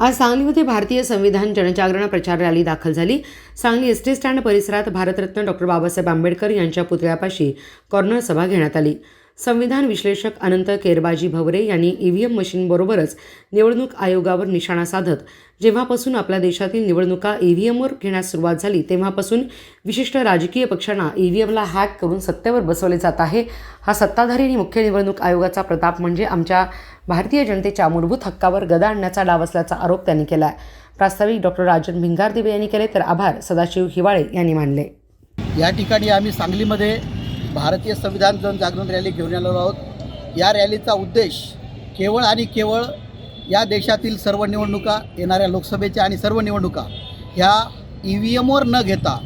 आज सांगलीमध्ये भारतीय संविधान जनजागरण प्रचार रॅली दाखल झाली. सांगली एस टी स्टँड परिसरात भारतरत्न डॉक्टर बाबासाहेब आंबेडकर यांच्या पुतळ्यापाशी कॉर्नर सभा घेण्यात आली. संविधान विश्लेषक अनंत केरबाजी भवरे यांनी ईव्हीएम मशीनबरोबरच निवडणूक आयोगावर निशाणा साधत जेव्हापासून आपल्या देशातील निवडणुका ईव्हीएमवर घेण्यास सुरुवात झाली तेव्हापासून विशिष्ट राजकीय पक्षांना ईव्हीएमला हॅक करून सत्तेवर बसवले जात आहे. हा सत्ताधारी आणि मुख्य निवडणूक आयोगाचा प्रताप म्हणजे आमच्या भारतीय जनतेच्या मूलभूत हक्कावर गदा आणण्याचा डाव असल्याचा आरोप त्यांनी केला आहे प्रास्ताविक डॉक्टर राजन भिंगारदेवे यांनी केले तर आभार. सदाशिव हिवाळे यांनी मानले. या ठिकाणी आम्ही सांगलीमध्ये भारतीय संविधान जनजागरण रॅली घेऊन आलेलो आहोत. या रॅलीचा उद्देश केवळ आणि केवळ या देशातील सर्व निवडणुका येणाऱ्या लोकसभेच्या आणि सर्व निवडणुका ह्या ई व्ही एमवर न घेता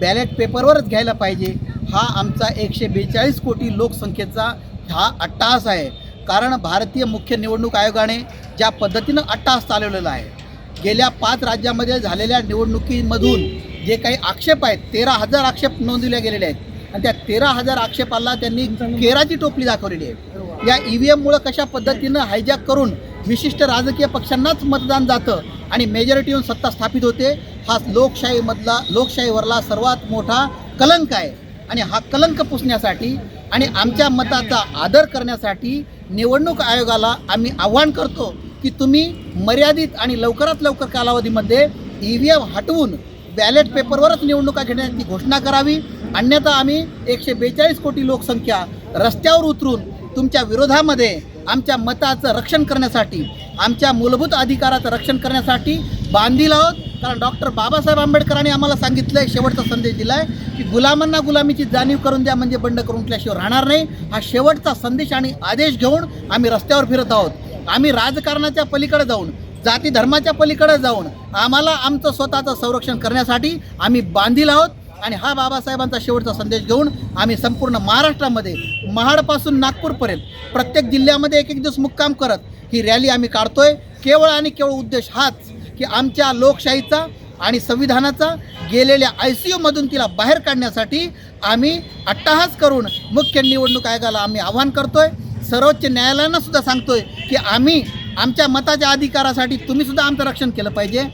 बॅलेट पेपरवरच घ्यायला पाहिजे. हा आमचा एकशे बेचाळीस कोटी लोकसंख्येचा हा अट्टाहास आहे. कारण भारतीय मुख्य निवडणूक आयोगाने ज्या पद्धतीनं अट्टाहास चालवलेला आहे गेल्या पाच राज्यामध्ये झालेल्या निवडणुकीमधून जे काही आक्षेप आहेत तेरा हजार आक्षेप नोंदवले गेलेले आहेत. आणि त्या तेरा हजार आक्षेपाला त्यांनी केराची टोपली दाखवलेली आहे. या ई व्ही एममुळं कशा पद्धतीनं हायजॅक करून विशिष्ट राजकीय पक्षांनाच मतदान जातं आणि मेजॉरिटी येऊन सत्ता स्थापित होते हा लोकशाहीमधला लोकशाहीवरला सर्वात मोठा कलंक आहे. आणि हा कलंक पुसण्यासाठी आणि आमच्या मताचा आदर करण्यासाठी निवडणूक आयोगाला आम्ही आव्हान करतो की तुम्ही मर्यादित आणि लवकरात लवकर कालावधीमध्ये ई व्ही एम हटवून बॅलेट पेपरवरच निवडणुका घेण्याची घोषणा करावी. अन्यथा आम्ही एकशे बेचाळीस कोटी लोकसंख्या रस्त्यावर उतरून तुमच्या विरोधामध्ये आमच्या मताचं रक्षण करण्यासाठी आमच्या मूलभूत अधिकाराचं रक्षण करण्यासाठी बांधील आहोत. कारण डॉक्टर बाबासाहेब आंबेडकरांनी आम्हाला सांगितलं आहे शेवटचा संदेश दिला आहे की गुलामांना गुलामीची जाणीव करून द्या म्हणजे बंड करून उठल्याशिवाय राहणार नाही. हा शेवटचा संदेश आणि आदेश घेऊन आम्ही रस्त्यावर फिरत आहोत. आम्ही राजकारणाच्या पलीकडे जाऊन जाती धर्माच्या पलीकडे जाऊन आम्हाला आमचं स्वतःचं संरक्षण करण्यासाठी आम्ही बांधील आहोत. आणि हा बाबासाहेबांचा शेवटचा संदेश घेऊन आम्ही संपूर्ण महाराष्ट्रामध्ये महाडपासून नागपूरपर्यंत प्रत्येक जिल्ह्यामध्ये एक एक दिवस मुक्काम करत ही रॅली आम्ही काढतोय. केवळ आणि केवळ उद्देश हाच की आमच्या लोकशाहीचा आणि संविधानाचा गेलेल्या आय सी यूमधून तिला बाहेर काढण्यासाठी आम्ही अट्टाहास करून मुख्य निवडणूक आयोगाला आम्ही आव्हान करतोय. सर्वोच्च न्यायालयानं सुद्धा सांगतोय की आम्ही आमच्या मताच्या अधिकारासाठी तुम्हीसुद्धा आमचं रक्षण केलं पाहिजे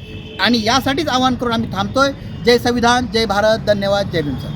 आणि यासाठीच आव्हान करून आम्ही थांबतोय. जय संविधान जय भारत धन्यवाद जय भीमसर